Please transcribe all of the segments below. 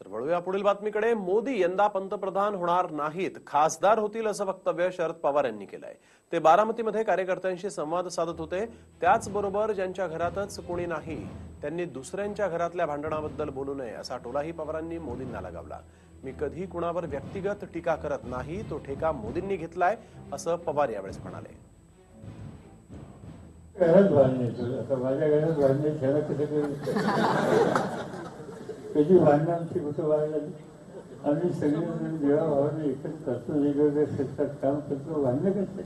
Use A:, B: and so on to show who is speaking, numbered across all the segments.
A: तर वळूया पुढील बातमीकडे. मोदी यंदा पंतप्रधान होणार नाहीत. खासदार होतील असं वक्तव्य शरद पवार यांनी केलंय. ते बारामतीमध्ये कार्यकर्त्यांशी संवाद साधत होते. त्याचबरोबर ज्यांच्या घरातच कोणी नाही त्यांनी दुसऱ्यांच्या घरातल्या भांडणाबद्दल बोलू नये असा टोलाही पवारांनी मोदींना लगावला. मी कधी कुणावर व्यक्तिगत टीका करत नाही तो ठेका मोदींनी घेतलाय असं पवार यावेळेस म्हणाले.
B: घरात भांडणे माझ्या घरात भांडणे त्याची कधी भांडणं आमची कुठं व्हायला आम्ही सगळे जेव्हा भावाने एकत्र करतो वेगवेगळ्या क्षेत्रात काम करतो भांडणं कसं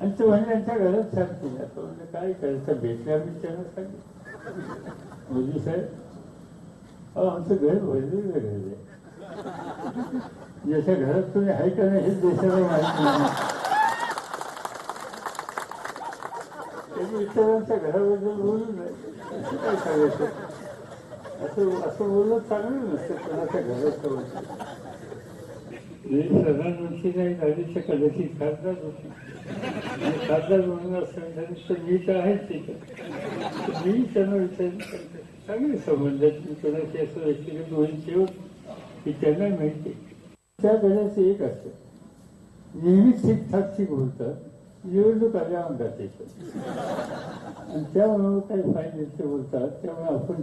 B: आणि ते म्हणजे त्यांच्या घरात सांगतील तो म्हणजे काय करायचं? भेटल्या मी त्यांना सांगितलं मोदी साहेब अहो आमचं घर भरलेलं घर आहे. जशा घरात तुम्ही आहे का नाही हेच देशाला माहिती नाही. त्यांनी इतरांच्या घराबद्दल बोलून नये काय सांगायचं? असं असं बोलणं चांगलं नसतं कोणाच्या घरात बोलणं. मी प्रधानमंत्री नाही झाली तर कदाचित खासदार होते. आणि खासदार म्हणून असं तर मी तर आहेच तिथं. मी त्यांना विचार चांगले संबंध मी कोणाशी असं व्यक्तिगत होईल ठेवून की त्यांना माहिती त्या घराचं एक असतं. नेहमीच ठीकठाकची बोलतात. निवडणूक आल्यावर जाते आणि त्यामुळे काही फायद्याचे बोलतात. त्यामुळे आपण